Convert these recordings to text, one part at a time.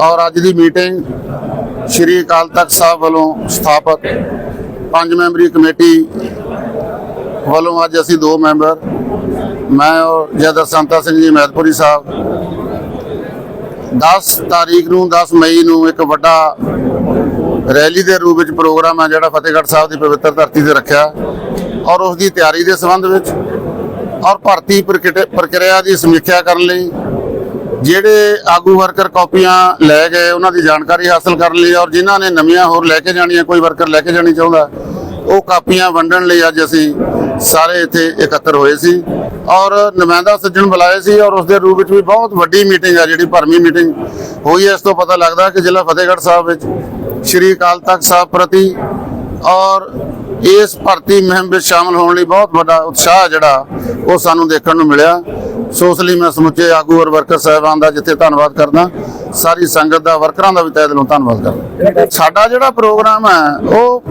ਔਰ ਅੱਜ ਦੀ ਮੀਟਿੰਗ ਸ਼੍ਰੀ ਅਕਾਲ ਤਖਤ ਸਾਹਿਬ ਵੱਲੋਂ ਸਥਾਪਿਤ ਪੰਜ ਮੈਂਬਰੀ ਕਮੇਟੀ ਵੱਲੋਂ ਅੱਜ ਅਸੀਂ ਦੋ ਮੈਂਬਰ, ਮੈਂ ਔਰ ਜਦਰ ਸੰਤਾ ਸਿੰਘ ਜੀ ਮਹਿਤਪੁਰੀ ਸਾਹਿਬ 10 ਤਾਰੀਖ ਨੂੰ 10 ਮਈ ਨੂੰ ਇੱਕ ਵੱਡਾ ਰੈਲੀ ਦੇ ਰੂਪ ਵਿੱਚ ਪ੍ਰੋਗਰਾਮ ਹੈ ਜਿਹੜਾ ਫਤਿਹਗੜ੍ਹ ਸਾਹਿਬ ਦੀ ਪਵਿੱਤਰ ਧਰਤੀ ਤੇ ਰੱਖਿਆ ਔਰ ਉਸ ਦੀ ਤਿਆਰੀ ਦੇ ਸੰਬੰਧ ਵਿੱਚ ਔਰ ਭਰਤੀ ਪ੍ਰਕਿਟ- ਪ੍ਰਕਿਰਿਆ ਦੀ ਸਮੀਖਿਆ ਕਰਨ ਲਈ ਜਿਹੜੇ ਆਗੂ ਵਰਕਰ ਕਾਪੀਆਂ ਲੈ ਗਏ, ਉਹਨਾਂ ਦੀ ਜਾਣਕਾਰੀ ਹਾਸਲ ਕਰਨ ਲਈ ਔਰ ਜਿਨ੍ਹਾਂ ਨੇ ਨਵੀਆਂ ਹੋਰ ਲੈ ਕੇ ਜਾਣੀਆਂ, ਕੋਈ ਵਰਕਰ ਲੈ ਕੇ ਜਾਣੀ ਚਾਹੁੰਦਾ, ਉਹ ਕਾਪੀਆਂ ਵੰਡਣ ਲਈ ਅੱਜ ਅਸੀਂ ਸਾਰੇ ਇੱਥੇ ਇਕੱਤਰ ਹੋਏ ਸੀ ਔਰ ਨੁਮਾਇੰਦਾ ਸੱਜਣ ਬੁਲਾਏ ਸੀ ਔਰ ਉਸ ਦੇ ਰੂਪ ਵਿੱਚ ਵੀ ਬਹੁਤ ਵੱਡੀ ਮੀਟਿੰਗ ਆ, ਜਿਹੜੀ ਭਰਮੀ ਮੀਟਿੰਗ ਹੋਈ ਹੈ। ਇਸ ਤੋਂ ਪਤਾ ਲੱਗਦਾ ਕਿ ਜ਼ਿਲ੍ਹਾ ਫਤਿਹਗੜ੍ਹ ਸਾਹਿਬ ਵਿੱਚ ਸ਼੍ਰੀ ਅਕਾਲ ਤਖਤ ਸਾਹਿਬ ਪ੍ਰਤੀ ਔਰ ਇਸ ਭਰਤੀ ਮੁਹਿੰਮ ਵਿੱਚ ਸ਼ਾਮਲ ਹੋਣ ਲਈ ਬਹੁਤ ਵੱਡਾ ਉਤਸ਼ਾਹ ਜਿਹੜਾ ਉਹ ਸਾਨੂੰ ਦੇਖਣ ਨੂੰ ਮਿਲਿਆ। ਸੋ ਉਸ ਲਈ ਮੈਂ ਸਮੁੱਚੇ ਆਗੂ ਔਰ ਵਰਕਰ ਸਾਹਿਬਾਨ ਦਾ ਜਿੱਥੇ ਧੰਨਵਾਦ ਕਰਦਾ, ਸਾਰੀ ਸੰਗਤ ਦਾ, ਵਰਕਰਾਂ ਦਾ ਵੀ ਤਹਿ ਦਿਲੋਂ ਧੰਨਵਾਦ ਕਰਦਾ। ਸਾਡਾ ਜਿਹੜਾ ਪ੍ਰੋਗਰਾਮ ਹੈ, ਉਹ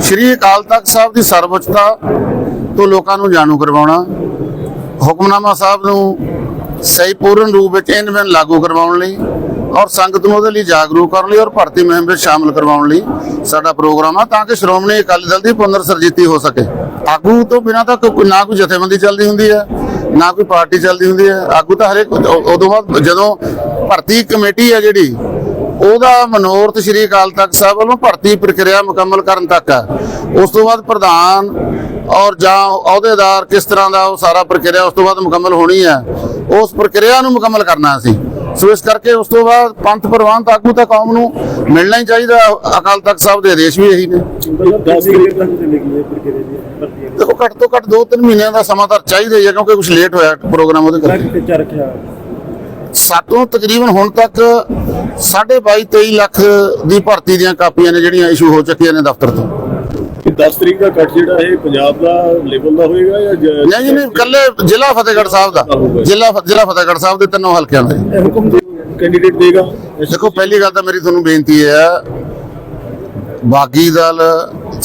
ਸ਼੍ਰੀ ਅਕਾਲ ਤਖਤ ਸਾਹਿਬ ਦੀ ਸਰਵਉੱਚਤਾ ਤੋਂ ਲੋਕਾਂ ਨੂੰ ਜਾਣੂ ਕਰਵਾਉਣਾ, ਹੁਕਮਨਾਮਾ ਸਾਹਿਬ ਨੂੰ ਸਹੀ ਪੂਰਨ ਰੂਪ ਵਿੱਚ ਇਹਨਾਂ ਲਾਗੂ ਕਰਵਾਉਣ ਲਈ ਔਰ ਸੰਗਤ ਨੂੰ ਉਹਦੇ ਲਈ ਜਾਗਰੂਕ ਕਰਨ ਲਈ ਔਰ ਭਰਤੀ ਮੁਹਿੰਮ ਵਿੱਚ ਸ਼ਾਮਲ ਕਰਵਾਉਣ ਲਈ ਸਾਡਾ ਪ੍ਰੋਗਰਾਮ ਆ, ਤਾਂ ਕਿ ਸ਼੍ਰੋਮਣੀ ਅਕਾਲੀ ਦਲ ਦੀ ਪੁਨਰ ਸਰਜੀਤੀ ਹੋ ਸਕੇ। ਆਗੂ ਤੋਂ ਬਿਨਾਂ ਤਾਂ ਨਾ ਕੋਈ ਜਥੇਬੰਦੀ ਚੱਲਦੀ ਹੁੰਦੀ ਹੈ। ਨਾ ਕੋਈ ਪਾਰਟੀ ਚੱਲਦੀ ਹੁੰਦੀ ਹੈ। ਆਗੂ ਤਾਂ ਹਰੇਕ ਉਦੋਂ ਬਾਅਦ ਜਦੋਂ ਭਰਤੀ ਕਮੇਟੀ ਹੈ ਜਿਹੜੀ, ਉਹਦਾ ਮਨੋਰਥ ਸ਼੍ਰੀ ਅਕਾਲ ਤਖਤ ਸਾਹਿਬ ਵੱਲੋਂ ਭਰਤੀ ਪ੍ਰਕਿਰਿਆ ਮੁਕੰਮਲ ਕਰਨ ਤੱਕ ਹੈ। ਉਸ ਤੋਂ ਬਾਅਦ ਪ੍ਰਧਾਨ ਔਰ ਜਾਂ ਅਹੁਦੇਦਾਰ ਕਿਸ ਤਰ੍ਹਾਂ ਦਾ ਉਹ ਸਾਰਾ ਪ੍ਰਕਿਰਿਆ ਉਸ ਤੋਂ ਬਾਅਦ ਮੁਕੰਮਲ ਹੋਣੀ ਹੈ, ਉਸ ਪ੍ਰਕਿਰਿਆ ਨੂੰ ਮੁਕੰਮਲ ਕਰਨਾ ਸੀ ਸੋ ਇਸ ਕਰਕੇ ਉਸ ਤੋਂ ਬਾਅਦ ਪੰਥ ਪ੍ਰਵਾਨ ਆਗੂ ਤਾਂ ਕੌਮ ਨੂੰ ਮਿਲਣਾ ਹੀ ਚਾਹੀਦਾ। ਅਕਾਲ ਤਖਤ ਸਾਹਿਬ ਦੇ ਆਦੇਸ਼ ਵੀ ਇਹੀ ਨੇ। 10 ਤਰੀਕ ਤੱਕ ਚੱਲੇਗੀ ਇਹ ਪ੍ਰਕਿਰਿਆ ਜੀ ਭਰਤੀ ਹੈ ਦੇਖੋ ਘੱਟ ਤੋਂ ਘੱਟ 2-3 ਮਹੀਨਿਆਂ ਦਾ ਸਮਾਂ ਤਾਂ ਚਾਹੀਦਾ ਹੀ ਹੈ ਕਿਉਂਕਿ ਕੁਝ ਲੇਟ ਹੋਇਆ ਪ੍ਰੋਗਰਾਮ ਉਹਦੇ ਕਰਕੇ। ਕੁ ਟੀਚਾ ਰੱਖਿਆ। ਸਾਤੋਂ ਤਕਰੀਬਨ ਹੁਣ ਤੱਕ 22.5 ਲੱਖ ਦੀ ਭਰਤੀ ਦੀਆਂ ਕਾਪੀਆਂ ਨੇ ਜਿਹੜੀਆਂ ਇਸ਼ੂ ਹੋ ਚੁੱਕੀਆਂ ਨੇ ਦਫ਼ਤਰ ਤੋਂ। ਕਿ 10 ਤਰੀਕ ਦਾ ਕੱਟ ਜਿਹੜਾ ਇਹ ਪੰਜਾਬ ਦਾ ਲੈਵਲ ਦਾ ਹੋਏਗਾ ਜਾਂ ਨਹੀਂ ਜੀ, ਨਹੀਂ ਇਕੱਲੇ ਜ਼ਿਲ੍ਹਾ ਫਤਿਹਗੜ੍ਹ ਸਾਹਿਬ ਦਾ। ਜ਼ਿਲ੍ਹਾ ਜ਼ਿਲ੍ਹਾ ਫਤਿਹਗੜ੍ਹ ਸਾਹਿਬ ਦੇ ਤਿੰਨੋਂ ਹਲਕਿਆਂ ਦਾ। ਹੁਕਮ ਦੇ ਕੈਂਡੀਡੇਟ ਦੇਗਾ। ਦੇਖੋ ਪਹਿਲੀ ਗੱਲ ਤਾਂ ਮੇਰੀ ਤੁਹਾਨੂੰ ਬੇਨਤੀ ਹੈ ਬਾਗੀ ਦਲ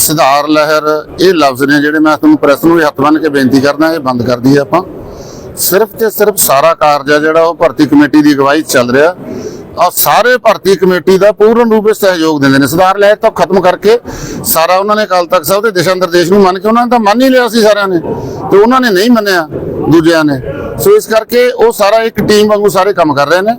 ਸਿਧਾਰ ਲਹਿਰ, ਇਹ ਲਫ਼ਜ਼ ਨੇ ਜਿਹੜੇ ਮੈਂ ਤੁਹਾਨੂੰ ਪ੍ਰੈਸ ਨੂੰ ਹੱਥ ਬੰਨ੍ਹ ਕੇ ਬੇਨਤੀ ਕਰਦਾ, ਇਹ ਬੰਦ ਕਰ ਦਈਏ ਆਪਾਂ। ਸਿਰਫ ਤੇ ਸਿਰਫ ਸਾਰਾ ਕਾਰਜ ਆ ਜਿਹੜਾ ਉਹ ਭਰਤੀ ਕਮੇਟੀ ਦੀ ਅਗਵਾਈ ਚੱਲ ਰਿਹਾ। ਔਰ ਸਾਰੇ ਭਰਤੀ ਕਮੇਟੀ ਦਾ ਪੂਰਨ ਰੂਪ ਵਿੱਚ ਸਹਿਯੋਗ ਦਿੰਦੇ ਨੇ। ਸਿਧਾਰ ਲਹਿਰ ਤੋਂ ਖਤਮ ਕਰਕੇ ਸਾਰਾ ਉਹਨਾਂ ਨੇ ਅਕਾਲ ਤਖਤ ਸਾਹਿਬ ਦੇ ਦਿਸ਼ਾ ਨਿਰਦੇਸ਼ ਨੂੰ ਮੰਨ ਕੇ ਉਹਨਾਂ ਨੇ ਤਾਂ ਮੰਨ ਹੀ ਲਿਆ ਸੀ ਸਾਰਿਆਂ ਨੇ, ਤੇ ਉਹਨਾਂ ਨੇ ਨਹੀਂ ਮੰਨਿਆ ਦੂਜਿਆਂ ਨੇ। ਸੋ ਇਸ ਕਰਕੇ ਉਹ ਸਾਰਾ ਇੱਕ ਟੀਮ ਵਾਂਗੂ ਸਾਰੇ ਕੰਮ ਕਰ ਰਹੇ ਨੇ।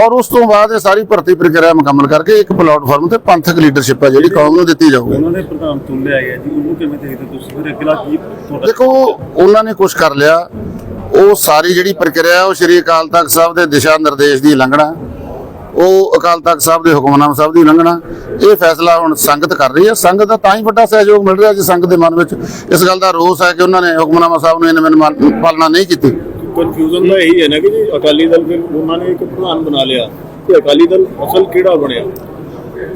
ਔਰ ਉਸ ਤੋਂ ਬਾਅਦ ਇਹ ਸਾਰੀ ਭਰਤੀ ਪ੍ਰਕਿਰਿਆ ਮੁਕੰਮਲ ਕਰਕੇ ਇੱਕ ਪਲੇਟਫਾਰਮ ਤੇ ਪੰਥਕ ਲੀਡਰਸ਼ਿਪ ਹੈ ਜਿਹੜੀ ਕੌਮ ਨੂੰ ਦਿੱਤੀ ਜਾਊਗੀ। ਉਹਨਾਂ ਨੇ ਪ੍ਰਧਾਨ ਚੁਣ ਲਿਆ ਗਿਆ ਜੀ ਉਹਨੂੰ ਕਿਵੇਂ ਦੇਖਦੇ ਤੁਸੀਂ? ਫਿਰ ਅਗਲਾ ਕੀ ਦੇਖੋ ਉਹਨਾਂ ਨੇ ਕੁਝ ਕਰ ਲਿਆ। ਉਹ ਸਾਰੀ ਜਿਹੜੀ ਪ੍ਰਕਿਰਿਆ ਉਹ ਸ਼੍ਰੀ ਅਕਾਲ ਤਖਤ ਸਾਹਿਬ ਦੇ ਦਿਸ਼ਾ ਨਿਰਦੇਸ਼ ਦੀ ਉਲੰਘਣਾ ਉਹ ਅਕਾਲ ਤਖਤ ਸਾਹਿਬ ਦੇ ਹੁਕਮਨਾਮਾ ਸਾਹਿਬ ਦੀ ਉਲੰਘਣਾ ਇਹ ਫੈਸਲਾ ਹੁਣ ਸੰਗਤ ਕਰ ਰਹੀ ਹੈ। ਸੰਗਤ ਦਾ ਤਾਂ ਹੀ ਵੱਡਾ ਸਹਿਯੋਗ ਮਿਲ ਰਿਹਾ ਜੀ ਸੰਗਤ ਦੇ ਮਨ ਵਿੱਚ। ਇਸ ਗੱਲ ਦਾ ਰੋਸ ਹੈ ਕਿ ਉਹਨਾਂ ਨੇ ਹੁਕਮਨਾਮਾ ਸਾਹਿਬ ਨੂੰ ਇਹਨਾਂ ਮੈਨੂੰ ਪਾਲਣਾ ਨਹੀਂ ਕੀਤੀ। ਕਨਫਿਊਜ਼ਨ ਤਾਂ ਇਹੀ ਹੈ ਨਾ ਕਿ ਜੀ ਅਕਾਲੀ ਦਲ ਫਿਰ ਉਹਨਾਂ ਨੇ ਇੱਕ ਪ੍ਰਧਾਨ ਬਣਾ ਲਿਆ ਤੇ ਅਕਾਲੀ ਦਲ ਅਸਲ ਕਿਹੜਾ ਬਣਿਆ?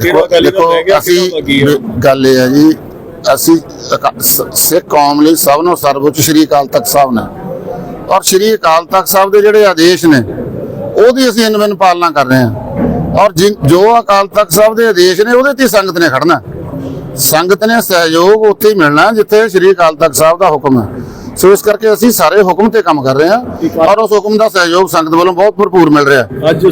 ਕਿਹੜਾ ਅਕਾਲੀ ਦਲ ਰਹਿ ਗਿਆ ਅਸੀਂ ਕਿਹੜਾ ਗੱਲ ਇਹ ਹੈ ਜੀ ਅਸੀਂ ਸਿੱਖ ਕੌਮ ਲਈ ਸਭ ਨੂੰ ਸਰਵਉੱਚ ਸ਼੍ਰੀ ਅਕਾਲ ਤਖਤ ਸਾਹਿਬ ਨੇ। ਔਰ ਸ਼੍ਰੀ ਅਕਾਲ ਤਖਤ ਸਾਹਿਬ ਦੇ ਜਿਹੜੇ ਆਦੇਸ਼ ਨੇ ਉਹਦੀ ਅਸੀਂ ਇਨਵਨ ਪਾਲਣਾ ਕਰ ਰਹੇ ਹਾਂ। ਔਰ ਜੋ ਅਕਾਲ ਤਖਤ ਸਾਹਿਬ ਦੇ ਆਦੇਸ਼ ਨੇ ਉਹਦੇ ਤੇ ਸੰਗਤ ਨੇ ਖੜਨਾ। ਸੰਗਤ ਨੇ ਸਹਿਯੋਗ ਉੱਥੇ ਹੀ ਮਿਲਣਾ ਜਿੱਥੇ ਸ਼੍ਰੀ ਅਕਾਲ ਤਖਤ ਸਾਹਿਬ ਦਾ ਹੁਕਮ ਹੈ। ਸੋ ਇਸ ਕਰਕੇ ਅਸੀਂ ਸਾਰੇ ਹੁਕਮ ਤੇ ਕੰਮ ਕਰ ਰਹੇ ਹਾਂ। ਔਰ ਉਸ ਹੁਕਮ ਦਾ ਸਹਿਯੋਗ ਸੰਗਤ ਵੱਲੋਂ ਬਹੁਤ ਭਰਪੂਰ ਮਿਲ ਰਿਹਾ ਅੱਜ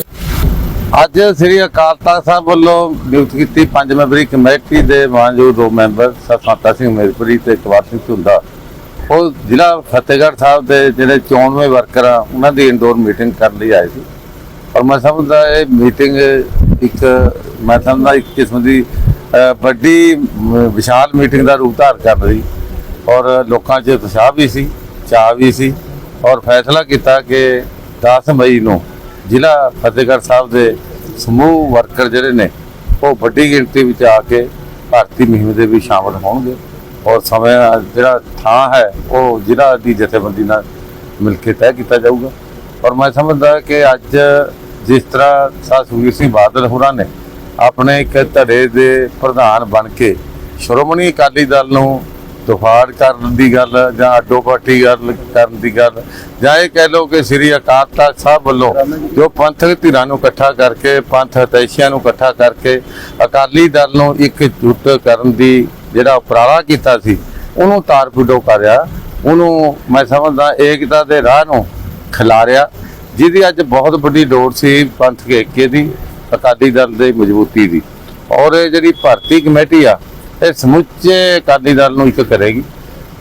ਅੱਜ ਸ੍ਰੀ ਅਕਾਲ ਤਖਤ ਸਾਹਿਬ ਵੱਲੋਂ ਨਿਯੁਕਤ ਕੀਤੀ ਪੰਜ ਮੈਂਬਰੀ ਕਮੇਟੀ ਦੇ ਮਾਨਯੋਗ ਦੋ ਮੈਂਬਰ ਸਰਫਾਤਾ ਸਿੰਘ ਮੇਰਪੁਰੀ ਤੇ ਇਕਬਾਲ ਸਿੰਘ ਧੁੰਦਾ। ਉਹ ਜ਼ਿਲ੍ਹਾ ਫਤਿਹਗੜ੍ਹ ਸਾਹਿਬ ਦੇ ਜਿਹੜੇ 94 ਵਰਕਰ ਆ ਉਹਨਾਂ ਦੀ ਇੰਡੋਰ ਮੀਟਿੰਗ ਕਰਨ ਲਈ ਆਏ ਸੀ। ਔਰ ਮੈਂ ਸਮਝਦਾ ਇਹ ਮੀਟਿੰਗ ਇੱਕ ਮੈਂ ਸਮਝਦਾ ਇੱਕ ਕਿਸਮ ਦੀ ਵੱਡੀ ਵਿਸ਼ਾਲ ਮੀਟਿੰਗ ਦਾ ਰੂਪ ਧਾਰ ਕਰ ਰਹੀ। ਔਰ ਲੋਕਾਂ 'ਚ ਉਤਸ਼ਾਹ ਵੀ ਸੀ, ਚਾਅ ਵੀ ਸੀ ਔਰ ਫੈਸਲਾ ਕੀਤਾ ਕਿ 10 ਮਈ ਨੂੰ ਜ਼ਿਲ੍ਹਾ ਫਤਿਹਗੜ੍ਹ ਸਾਹਿਬ ਦੇ ਸਮੂਹ ਵਰਕਰ ਜਿਹੜੇ ਨੇ, ਉਹ ਵੱਡੀ ਗਿਣਤੀ ਵਿੱਚ ਆ ਕੇ ਭਾਰਤੀ ਮੁਹਿੰਮ ਦੇ ਵਿੱਚ ਸ਼ਾਮਲ ਹੋਣਗੇ ਔਰ ਸਮੇਂ ਜਿਹੜਾ ਥਾਂ ਹੈ, ਉਹ ਜ਼ਿਲ੍ਹਾ ਦੀ ਜਥੇਬੰਦੀ ਨਾਲ ਮਿਲ ਕੇ ਤੈਅ ਕੀਤਾ ਜਾਊਗਾ। ਔਰ ਮੈਂ ਸਮਝਦਾ ਕਿ ਅੱਜ ਜਿਸ ਤਰ੍ਹਾਂ ਸਾਹ ਸੁਖਬੀਰ ਸਿੰਘ ਬਾਦਲ ਹੋਰਾਂ ਨੇ ਆਪਣੇ ਇੱਕ ਧੜੇ ਦੇ ਪ੍ਰਧਾਨ ਬਣ ਕੇ ਸ਼੍ਰੋਮਣੀ ਅਕਾਲੀ ਦਲ ਨੂੰ ਦੁਫਾੜ ਕਰਨ ਦੀ ਗੱਲ ਜਾਂ ਅੱਡੋ ਪਾਰਟੀ ਗੱਲ ਕਰਨ ਦੀ ਗੱਲ ਜਾਂ ਇਹ ਕਹਿ ਲਓ ਕਿ ਸ੍ਰੀ ਅਕਾਲ ਤਖਤ ਸਾਹਿਬ ਵੱਲੋਂ ਜੋ ਪੰਥਕ ਧਿਰਾਂ ਨੂੰ ਇਕੱਠਾ ਕਰਕੇ, ਪੰਥ ਹਤੈਸ਼ੀਆਂ ਨੂੰ ਇਕੱਠਾ ਕਰਕੇ ਅਕਾਲੀ ਦਲ ਨੂੰ ਇੱਕ ਜੁੱਟ ਕਰਨ ਦੀ ਜਿਹੜਾ ਉਪਰਾਲਾ ਕੀਤਾ ਸੀ, ਉਹਨੂੰ ਤਾਰ ਪਿਡੋ ਕਰਿਆ, ਉਹਨੂੰ ਮੈਂ ਸਮਝਦਾ ਏਕਤਾ ਦੇ ਰਾਹ ਨੂੰ ਖਿਲਾਰਿਆ, ਜਿਹਦੀ ਅੱਜ ਬਹੁਤ ਵੱਡੀ ਲੋੜ ਸੀ ਪੰਥ ਏਕੇ ਦੀ, ਅਕਾਲੀ ਦਲ ਦੇ ਮਜ਼ਬੂਤੀ ਦੀ। ਔਰ ਇਹ ਜਿਹੜੀ ਭਰਤੀ ਕਮੇਟੀ ਆ ਇਹ ਸਮੁੱਚੇ ਅਕਾਲੀ ਦਲ ਨੂੰ ਇੱਕ ਕਰੇਗੀ।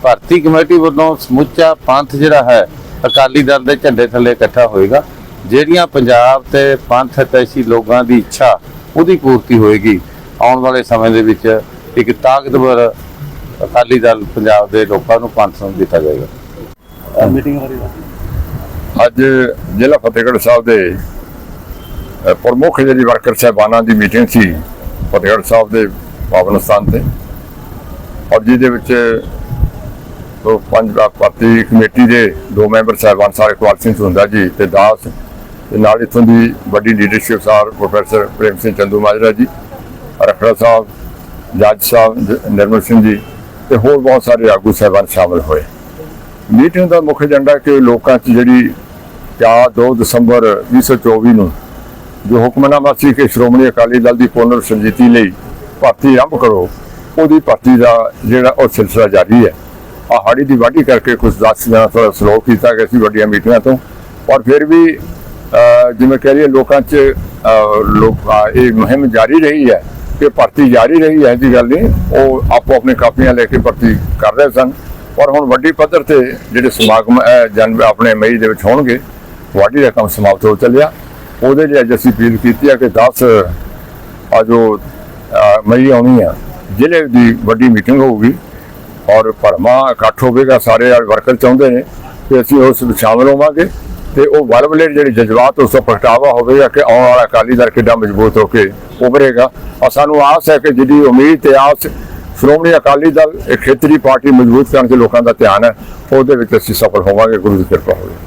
ਭਰਤੀ ਕਮੇਟੀ ਵੱਲੋਂ ਸਮੁੱਚਾ ਪੰਥ ਜਿਹੜਾ ਹੈ ਅਕਾਲੀ ਦਲ ਦੇ ਝੰਡੇ ਥੱਲੇ ਇਕੱਠਾ ਹੋਏਗਾ। ਜਿਹੜੀਆਂ ਪੰਜਾਬ ਤੇ ਪੰਥ ਹਿਤੈਸ਼ੀ ਲੋਕਾਂ ਦੀ ਇੱਛਾ ਉਹਦੀ ਪੂਰਤੀ ਹੋਏਗੀ। ਆਉਣ ਵਾਲੇ ਸਮੇਂ ਦੇ ਵਿੱਚ ਇੱਕ ਤਾਕਤਵਰ ਅਕਾਲੀ ਦਲ ਪੰਜਾਬ ਦੇ ਲੋਕਾਂ ਨੂੰ ਪੰਥ ਨੂੰ ਦਿੱਤਾ ਜਾਏਗਾ। ਅੱਜ ਜ਼ਿਲ੍ਹਾ ਫਤਿਹਗੜ੍ਹ ਸਾਹਿਬ ਦੇ ਪ੍ਰਮੁੱਖ ਜਿਹੜੀ ਵਰਕਰ ਸਾਹਿਬਾਨਾਂ ਦੀ ਮੀਟਿੰਗ ਸੀ ਫਤਿਹਗੜ੍ਹ ਸਾਹਿਬ ਦੇ ਪਾਵਨ ਸਥਾਨ ਤੇ। ਔਰ ਜਿਹਦੇ ਵਿੱਚ ਉਹ ਪੰਜ ਭਾਰਤੀ ਕਮੇਟੀ ਦੇ ਦੋ ਮੈਂਬਰ ਸਾਹਿਬਾਨ ਸਾਰੇ ਕੁਆਲ ਸਿੰਘ ਹੁੰਦਾ ਜੀ ਤੇ ਦਾਸ ਤੇ ਨਾਲ ਇੱਥੋਂ ਦੀ ਵੱਡੀ ਲੀਡਰਸ਼ਿਪ ਸਾਰ ਪ੍ਰੋਫੈਸਰ ਪ੍ਰੇਮ ਸਿੰਘ ਚੰਦੂ ਮਾਜਰਾ ਜੀ ਰਖੜਾ ਸਾਹਿਬ, ਜੱਜ ਸਾਹਿਬ ਨਿਰਮਲ ਸਿੰਘ ਜੀ ਤੇ ਹੋਰ ਬਹੁਤ ਸਾਰੇ ਆਗੂ ਸਾਹਿਬਾਨ ਸ਼ਾਮਲ ਹੋਏ। ਮੀਟਿੰਗ ਦਾ ਮੁੱਖ ਏਜੰਡਾ ਕਿ ਲੋਕਾਂ 'ਚ ਜਿਹੜੀ ਚਾਰ 2 ਦਸੰਬਰ 2024 ਨੂੰ ਜੋ ਹੁਕਮਨਾਮਾ ਸੀ ਕਿ ਸ਼੍ਰੋਮਣੀ ਅਕਾਲੀ ਦਲ ਦੀ ਪੁਨਰ ਸੰਜੀਤੀ ਲਈ ਭਰਤੀ ਆਰੰਭ ਕਰੋ। ਉਹਦੀ ਭਰਤੀ ਦਾ ਜਿਹੜਾ ਉਹ ਸਿਲਸਿਲਾ ਜਾਰੀ ਹੈ। ਆ ਹਾੜੀ ਦੀ ਵਾਢੀ ਕਰਕੇ ਕੁਝ ਦਸ ਦਿਨਾਂ ਤੋਂ ਸਲੋ ਕੀਤਾ ਗਿਆ ਸੀ ਵੱਡੀਆਂ ਮੀਟਿੰਗਾਂ ਤੋਂ। ਪਰ ਫਿਰ ਵੀ ਜਿਵੇਂ ਕਹਿ ਲਈਏ ਲੋਕਾਂ 'ਚ ਲੋਕ ਇਹ ਮੁਹਿੰਮ ਜਾਰੀ ਰਹੀ ਹੈ ਕਿ ਭਰਤੀ ਜਾਰੀ ਰਹੀ ਹੈ ਜੀ ਗੱਲ ਨਹੀਂ। ਉਹ ਆਪੋ ਆਪਣੇ ਕਾਪੀਆਂ ਲੈ ਕੇ ਭਰਤੀ ਕਰ ਰਹੇ ਸਨ। ਪਰ ਹੁਣ ਵੱਡੀ ਪੱਧਰ ਤੇ ਜਿਹੜੇ ਸਮਾਗਮ ਹੈ ਜਨ ਆਪਣੇ ਮਈ ਦੇ ਵਿੱਚ ਹੋਣਗੇ, ਵਾਢੀ ਦਾ ਕੰਮ ਸਮਾਪਤ ਹੋ ਚੱਲਿਆ। ਉਹਦੇ ਲਈ ਅੱਜ ਅਸੀਂ ਅਪੀਲ ਕੀਤੀ ਹੈ ਕਿ 10 ਆ ਜੋ ਮਈ ਆਉਣੀ ਆ। ਜ਼ਿਲ੍ਹੇ ਦੀ ਵੱਡੀ ਮੀਟਿੰਗ ਹੋਊਗੀ ਔਰ ਭਰਮਾ ਇਕੱਠ ਹੋਵੇਗਾ, ਸਾਰੇ ਵਰਕਰ ਚਾਹੁੰਦੇ ਨੇ ਕਿ ਅਸੀਂ ਉਸ ਵਿੱਚ ਸ਼ਾਮਲ ਹੋਵਾਂਗੇ ਤੇ ਉਹ ਵਲਵਲੇ ਜਿਹੜੇ ਜਜ਼ਬਾਤ ਉਸ ਦਾ ਪ੍ਰਗਟਾਵਾ ਹੋਵੇਗਾ ਕਿ ਆਉਣ ਵਾਲਾ ਅਕਾਲੀ ਦਲ ਕਿੱਡਾ ਮਜ਼ਬੂਤ ਹੋ ਕੇ ਉਭਰੇਗਾ। ਔਰ ਸਾਨੂੰ ਆਸ ਹੈ ਕਿ ਜਿਹੜੀ ਉਮੀਦ ਤੇ ਆਸ ਸ਼੍ਰੋਮਣੀ ਅਕਾਲੀ ਦਲ, ਇੱਕ ਖੇਤਰੀ ਪਾਰਟੀ ਮਜ਼ਬੂਤ ਕਰਨ 'ਚ ਲੋਕਾਂ ਦਾ ਧਿਆਨ ਹੈ, ਉਹਦੇ ਵਿੱਚ ਅਸੀਂ ਸਫਲ ਹੋਵਾਂਗੇ। ਗੁਰੂ ਦੀ ਕਿਰਪਾ ਹੋਵੇ।